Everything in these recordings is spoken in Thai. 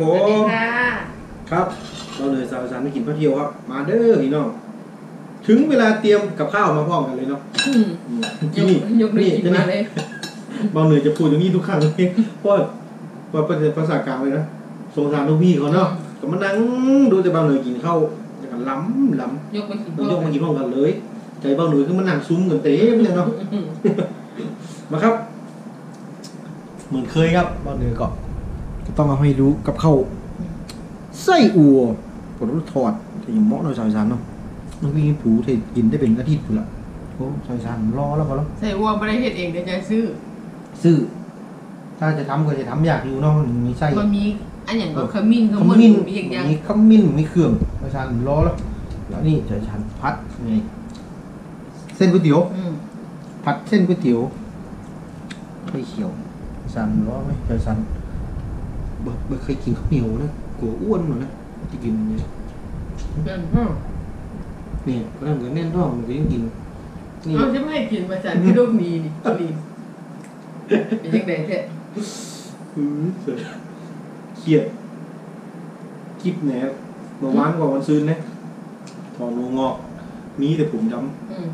วัสดีครับผสวัสดีม ค่ะ ครับเราเลยสาวสารไม่กินข้าวเที่ยวครับ มาเด้อพี่น้อง ถึงเวลาเตรียมกับข้าวมาพร้อมกันเลยเนาะอืมอืมยที่กนี่ยกมือนี่กินที่มานี่เลยบางเหนือจะพูดอย่างนี้ทุกครั้งเลยเพราะว่าเป็นภาษากลางเลยนะสงสารลูกพี่เขาเนาะก็มานั่งดูแต่บางเหนือกินข้าวแต่กันล้ำล้ำยกมากินต้องยกมากินพร้อมกันเลย ใจบางเหนือคือมันนั่งซุ้มกันเต็มเลยเนาะ อืมมาครับ เหมือนเคยครับบางเหนือก็ ก็ต้องเอาให้รู้กับข้าวไส้อัวผลทอดที่เหมาะหน่อยสาวสารเนาะน้องพี่ผูเทกินได้เป็นอาทิตย์พุ่นละโอ้สาวสารรอแล้วพอแล้วใส่วัวไม่ได้เฮ็ดเองเดี๋ยวจะซื้อ ซื้อ ถ้าจะทำก็จะทำอยากอยู่เนาะมันมีไส้มันมีอันอย่างก็ขมิ้นขขมิ้นมิ้นมีอย่างอย่างมีขมิ้นมีเครื่องสาวสารรอแล้วแล้วนี่สาวสารพัดนี่เส้นก๋วยเตี๋ยวอืมผัดเส้นก๋วยเตี๋ยวไข่เขียวสันร้อไหมใจสัน บ่บ่เคยกินข้าวเหนียวนะกลัวอ้วนหมดนะที่กินเนี่ยเดินห้องนี่ก็นั่งกันแน่นท้องมันก็ยังกินนี่เอาจะไม่ให้กินมาจากที่โลกนี้นี่ตัวนี้เป็นยังไงแท้อือเสือเครียดคลิปแหนเมื่อวานกว่าวันซืนนะถอนงอกมีแต่ผมดอืม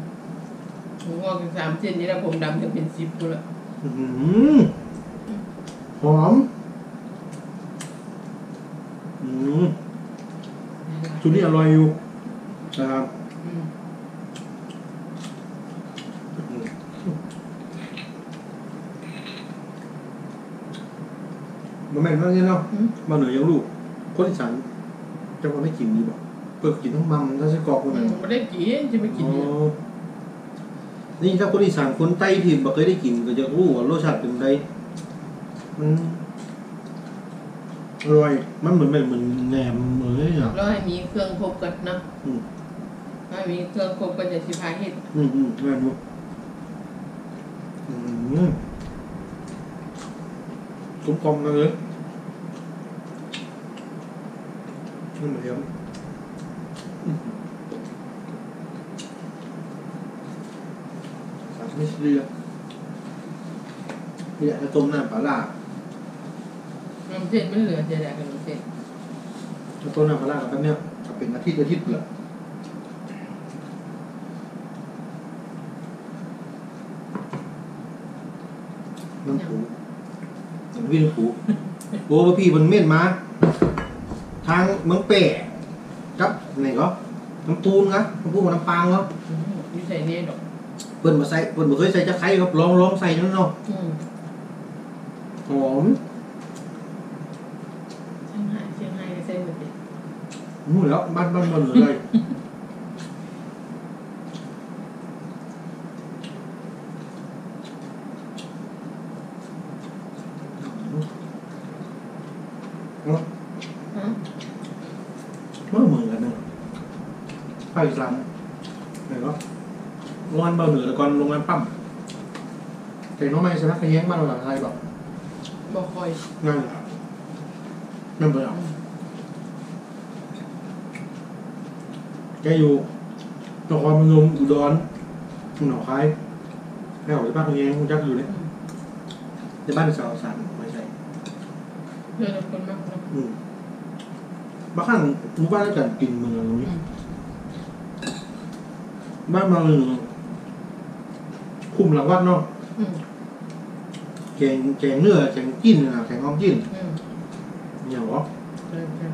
ผมงอกเป็นสามเส้นนี่แล้วผมดำจะเป็นสิบกูละำอื้อหือหอม อืมชุดนี้อร่อยอยู่นะครับอืมมันแม่นมากเลยเนาะอืม มาเหนือยังลูกคนอีสานจะว่าไม่กินดีบ่เปิดกินทั้งมัมทั้งไส้กรอกพวกอืนั้นมไม่ได้กินจะไปกินอ๋เนี่ยอนี่ถ้าคนอีสานคนใต้ที่บ่เคยได้กินก็จะรู้ว่ารสชาติเป็นไงมัน อร่อย มันเหมือนแบบเหมือนแหนมเหมือนอะไรอะแล้วให้มีเครื่องครบกันนะอืมให้มีเครื่องครบกันจะสิพาเฮ็ดอืมอืมแม่นบ่อืมกลมกลมๆกันเลยนี่เหมือนเดิมอืมสามไม่เรียนี่แหละจะต้มน้ำปลาร้า น้ำเส้นมันเหลือจะได้กับน้ำเส้นจะต้มน้ำปลาร้ากันเนี่ยจะเป็นอาทิตย์อาทิตย์เลยน้ำผูน้ำวิ่งผูโอ้พี่มันเม่นมา ทางเมืองเป่ครับไหนก็น้ำปูนครับน้ำปูนกับน้ำปางครับอืมมีใส่เนยดอกเปิ้นมาใส่เปิ้นบ่เคยใส่จะไคร้ครับลองลองใส่นั่นเนาะอืมหอม เชียงไฮ้เชียงไฮ้ก็ใส่หมดเลย หูแล้วบ้านบ้านบ้านเหลือเลยเนาะฮะเมื่อเหมือนกันนะภาคอีสานไหนก็โรงงานเบาเหนือแล้วก่อนโรงงานปั๊มแต่น้องไม่ช่ไหมขยันบ้านเราหลังไทยแบบบอกคอยนนั่นเปล่า แกอยู่นครพนมอุดรหนองคายแม่ออกจากบ้านตัวเองคุณจักอยู่เนี่ยอืมในบ้านสาวสารไม่ใช่เพื่อนคนมากนะอืมบางครั้งหมู่บ้านแล้วกันกินเมืองตรงนี้อืมบ้านมาหนึ่งคุมหลังวัดเนาะอืมแกงแกงเนื้อแกงจิ้นนะแกงอ้อมจิ้นอืมอย่างวะใช่ใช่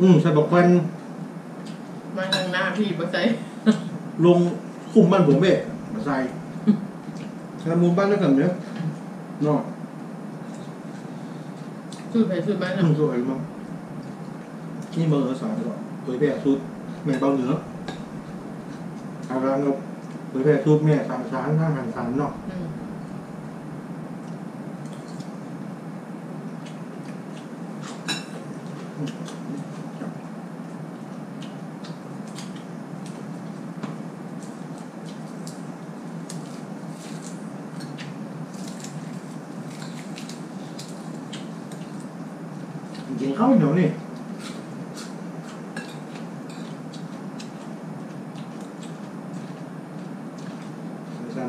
อืมใส่บอกแฟนมา ทางหน้าพี่บ่ใส่ลงคุมบ้านผมเบ้มาใส่แล้วหมู่บ้านแล้วกันเนี่ยเนาะสูดไปสูดมาอืนะมสวยมากนี่เบอร์สามก่อนเผยแพร่สุดแม่เบาเหนือทางร้านเราเผยแพร่สุดแม่สามชั้นห้าหันสามเนาะ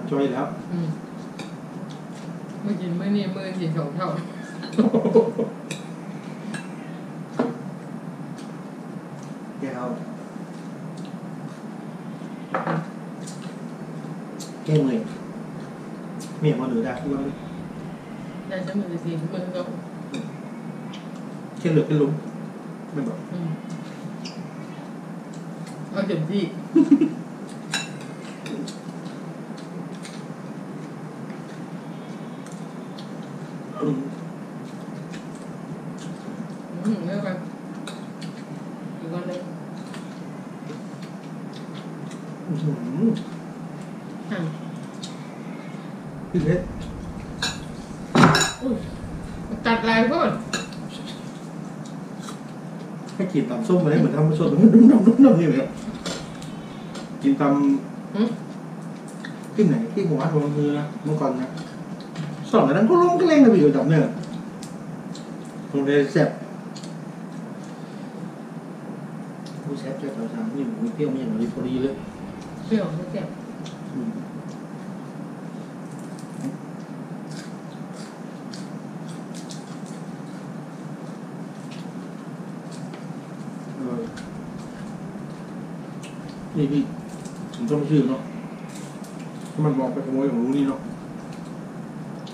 ช่วยแล้วเมื่อกินเมื่อนี่มือสี่สองเท่าแก้วแก้มือเมียมาหรือดาคือว่าได้ฉันมือสี่มือก็แค่เหลือเป็นลุมไม่บอกเอาเต็มที่ ส้มมาได้เหมือนทำส้มนุ่มๆนุ่มๆนี่เลยครับกินตอืมำที่ไหนที่หัวหัวมือนะเมื่อก่อนนะสอนแต่นั้นก็ลงก็เล่นกันไปอยู่ดับเนี่ยตรงนี้แซ่บผู้แซ่บแซ่บต่อสามนี่หมูเปรี้ยวมีอย่างนี้พอดีเลยเปรี้ยวไม่แซ่บ อืมเออ นี่พี่ผมต้องชื่อเนาะถ้ามันบอกไปขโมยของลุงนี่เนาะ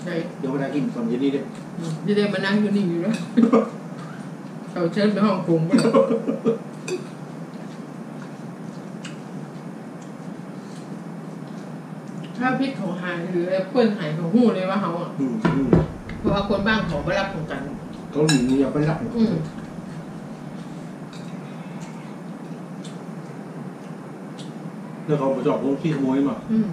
ใช่เดี๋ยวเวลากินตอนเย็นนี่เด้อืมจะได้มานั่งอยู่นี่อยู่แล้วเขาเชิญไปห้องกงไปเลยถ้าพิษของหายหรือเพื่อนหายของหูเลยว่าเขาอะอืมอืมเพราะว่าคนบ้านของไม่รับของกันเกาหลีนี่ยังไปรับอืม แล้วเขาไปจอบลงที่ขโมยมาอืม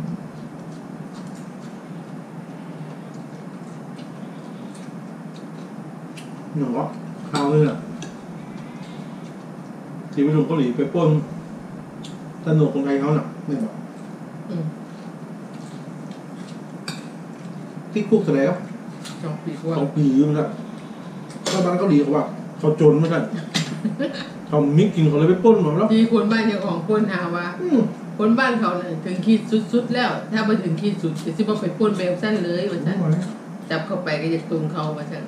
หนูว่าข้าวเลยน่ะที่ไปลงเกาหลีไปปล้นสนุกคนไทยเขาน่ะไม่บอกอืมที่คุกแสดงสองปีกว่าสองปีอยู่เหมือนกันก็บ้านเกาหลีเขาว่าเขาจนเหมือนกันเขามิกกินเขาเลยไปปล้นมาแล้วที่คนบ้านเจ้าของคนหาว่า อืม คนบ้านเขาเนี่ยถึงขีดสุดๆแล้ว ถ้าไปถึงขีดสุดจะสิบ่ไปปล้นแบบสั้นเลยว่าสั้นจับเข้าไปก็จะตุงเขาว่าสั้น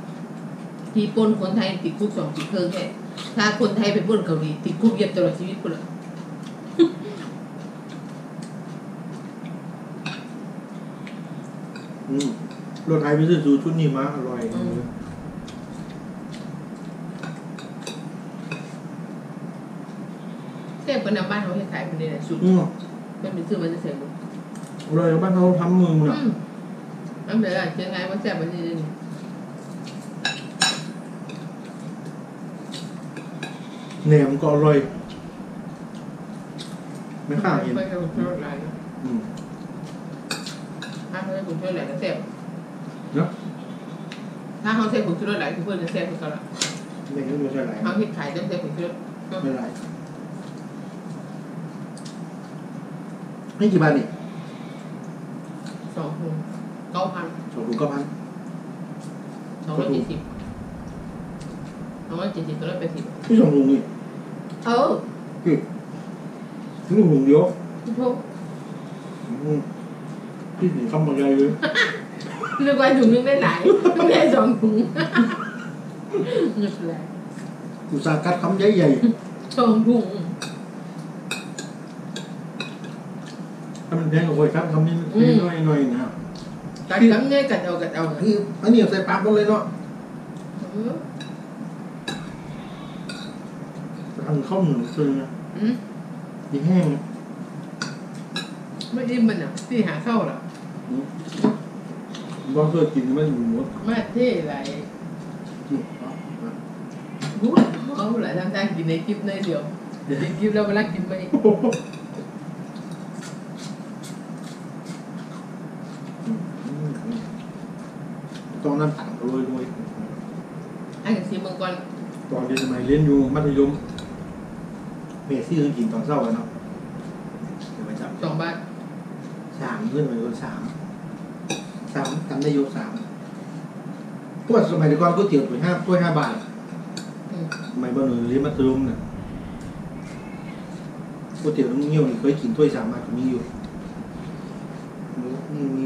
ที่ปล้นคนไทยติดคุกสองปีครึ่งแค่ถ้าคนไทยไปปล้นเกาหลีติดคุกเหยียบตลอดชีวิตคนละอืมรถไทยไปซื้อสูชุดนี้มาอร่อย เสียบ คนนำบ้านเขาให้ขายคนเดียวสุดอืมเป็นเป็นซื้อมันจะเสียบอร่อยบ้านเขาทำมือมันอะมน้ำเดือดเจอไงว่าแซ่บมันจะแหนมก็อร่อยไม่ข้างเห็นไม่ใช่คนช่วยอะไรอืมถ้าเขาใช้คนช่วยอะไรก็แซ่บเนาะถ้าเขาใช้คนช่วยอะไรคือเพื่อนจะแซ่บเขาละไม่รู้ไม่ใช่อะไรเขาคิดขายต้องใช้คนช่วยไม่ไร นี่กี่บาทนี่สองพันเก้าพันสองถุงเก้าพันสองร้อยเจ็ดสิบสองร้อยเจ็ดสิบสองร้อยแปดสิบที่สองถุงนี่เออคือนี่ถุงเดียวทุกพวกอืมที่ถึงคำบางใหญ่เลยเรียกว่าถุงนึงได้หลายไม่ได้สองถุงเงินแหละอุตสาหกัดคำใหญ่สองถุง ๆถ้ามันแพงกว่าครับคำนี้น้อยหน่อยนะกัดกังเนี่ยกัดเอากัดเอาคืออันนี้ใส่ปากหมดเลยเนาะออทำข้าวหมูซื้อนะมีแห้งไม่อิ่มมันอะที่หาเข้าหรอบ่เคยกินไม่หมูหมดมาเท่ไรรู้เอาหลายทางทางกินในคลิปในเดียวเดี๋ยวคลิปแล้วเวลากินไม่ ตอนนั้นต่างกันเลยด้วยให้กันซีเมืองก่อนตอนเรียนสมัยเรียนอยู่มัธยมเมซี่เคยกินตอนเช้ากันเนาะเดี๋ยวไปจับสองบาทสามเพื่อนไปคนสามสามจำได้อยกสามพวกสมัยก่อนก๋วยเตี๋ยวถ้วยห้าถ้วยห้าบาทอืมสมัยบ้านหนูเรียนมัธยมเนี่ยก๋วยเตี๋ยวน้ำเงี้ยวนี่เคยกินถ้วยสามบาทก็มีอยู่มีมี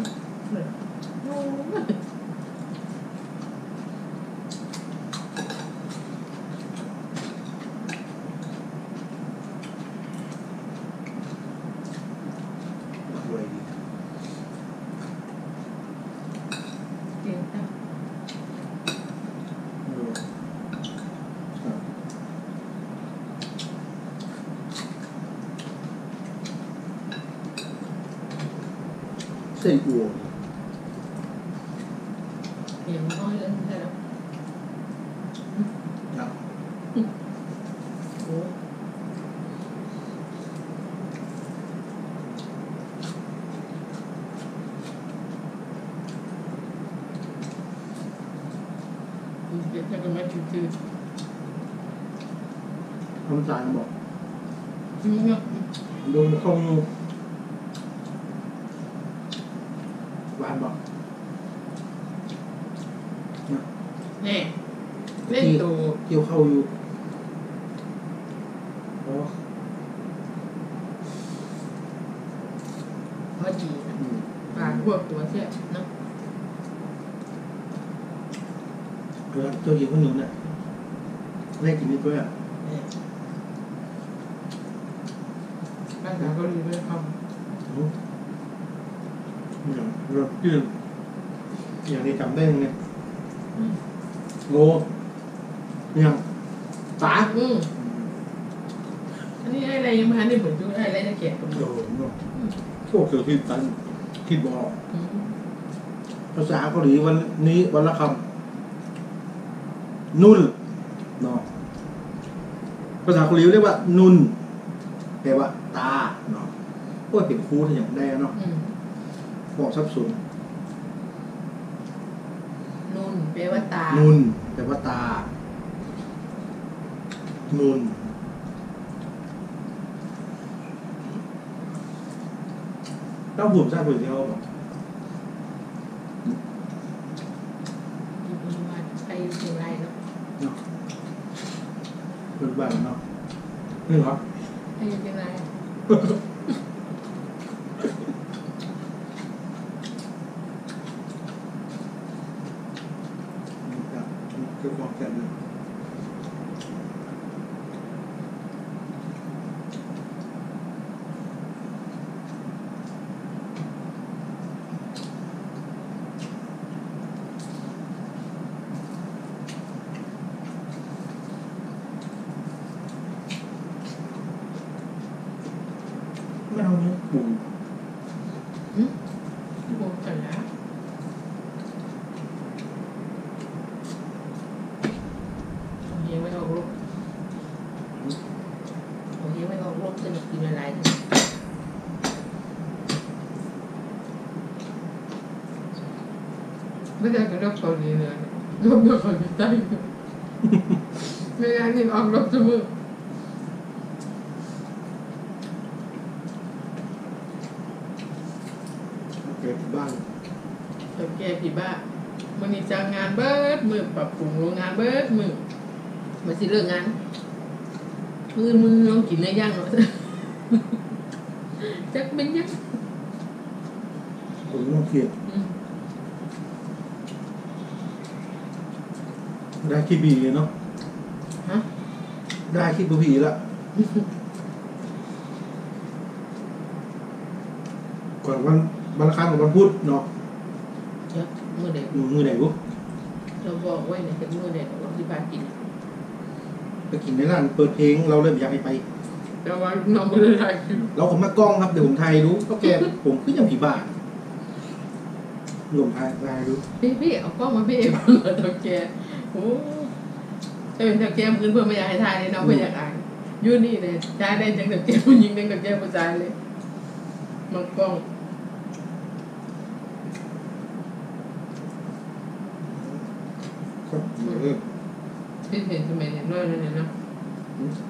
เส้นอัว เก่งน้อยเลยใช่แล้ว ครับ โอ้ยเดี๋ยวจะกันมาจืด ทำจานบอก ๆอืมเนี่ย โดนเข้างู พอดีนะอืมปลาพวกตัวเสียเนาะเออเจ้าหญิงคนหนึ่งเนี่ยแรกกินนิดด้วยอะเนี่ยภาษาเกาหลีด้วยคอืมอย่างเราชื่ออย่างนี้จำได้ไหมเนี่ยำอืมโง่อย่างตาอืมอั นนี้อะไรยังมาได้เหมือนจุอะไรจะเกลียดตรงโดนี้นเนาะพวกเสือที่ตันคิดบอกอืมภาษาเกาหลีวันนี้วันละคำนุ่นเนาะภาษาเกาหลีเรียกว่า นุนแปลว่า ตาเนาะโอ้ยเป็นครูที่อย่างได้เนาะอืมบอกสับสนนุ่นแปลว่าตา นุนแปลว่าตา นุน ต้องผมทราบคนที่เขาบอก มาใช้เชียงรายเนาะ เนาะเป็นบ้านเนาะนี่เหรอ ใช้เชียงราย ครับคือความแซ่บเลยไม่เอาเนื้อปู อืมโบกันแล้วเอาเฮียไม่ออกลูกเอาเฮียไม่ออกลูกจะมากิน อะไรไม่ได้กับรอบเกาหลีเลยรอบเกาหลีใต้ไม่ได้นี่ออกรอบจมูกโอเคบ้านเจ้าแก่พี่บ้ามันนี่จ้างงานเบิดมือปรับปรุงโรงงานเบิดมือมาสิเลิกงานมือมือลองกินเนื้อย่างหน่อย จักเป็นยังผมต้องเครียดอืมได้คิดบีเลยเนาะฮะได้คิดบุผีละก่อนวันวันอังคารกับวันพุธเนาะเดี๋ยวมือเด็กมือมือไหนบุเราบอกไว้เนี่ยเป็นมือเด็กเราที่บ้านกินไปกินในร้านเปิดเพลงเราเลยอยากให้ไป แต่ว่าน้องไม่ได้ถ่ายคลิปเราผมมากล้องครับเดี๋ยวผมถ่ายรู้ก็แกผมคืออย่างผีบ้าลมถ่ายถ่ายรู้พี่พี่เอากล้องมาพี่เอวเจ้าแก่โอ้จะเป็นเจ้าแก่คืนเพื่อไม่อยากให้ถ่ายเลยเนาะเพื่ออยากอ่านอยูนี่เลยถ่ายได้จังเจ้าแก่ผู้หญิงจังเจ้าแก่ผู้ชายเลยมากล้องครับเออพี่เห็นสมัยเด็กน้อยนั่นเองนะ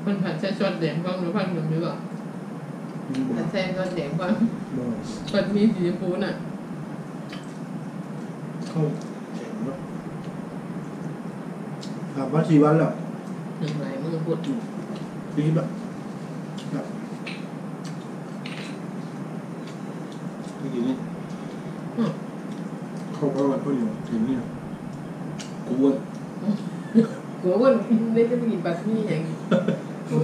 มันผัดใช้ช็อตแดงบ้างหรือพันหนึ่งหรือเปล่าอแต่แซงก็แดงกว่าบ่เปิดมีสีชมพูน่ะเข้าแข็งเนาะถามว่าชีวันแล้วหนึ่งลายมือพุดดีแบบแบบนี่กินนี่อืมเข้าเข้ากันเข้าอยู่ถึงนี่นะกูอ้วนหัววัน ได้จะไปกินปัสนี่อย่างนี้โอ้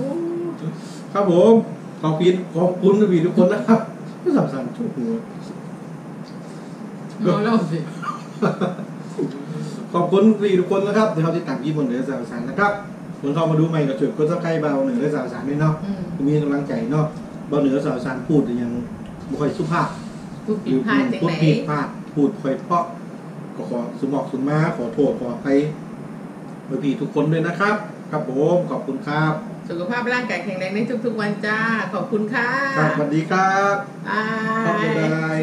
ครับผม ขอบคุณขอบคุณพี่ทุกคนนะครับก็สับสันทุกหัวเอาแล้วสิขอบคุณพี่ทุกคนนะครับที่เขาติดตามยี่บนเหนือสาวสารนะครับคนเข้ามาดูใหม่ก็ช่วยกดซับสไครต์เบาเหนือสาวสารด้วยเนาะอืมมีกำลังใจเนาะเบาเหนือสาวสารพูดยังไม่ค่อยสุภาพพูดผิดพลาดจากพูดไหนผิดพลาดพูดค่อยเพราะก็ขอสมบอกสมมาขอโทษขออภัย พี่ทุกคนด้วยนะครับ ครับผมขอบคุณครับ สุขภาพร่างกายแข็งแรงในทุกๆวันจ้า ขอบคุณค่ะครับสวัสดีครับบาครับบ๊ายยบาย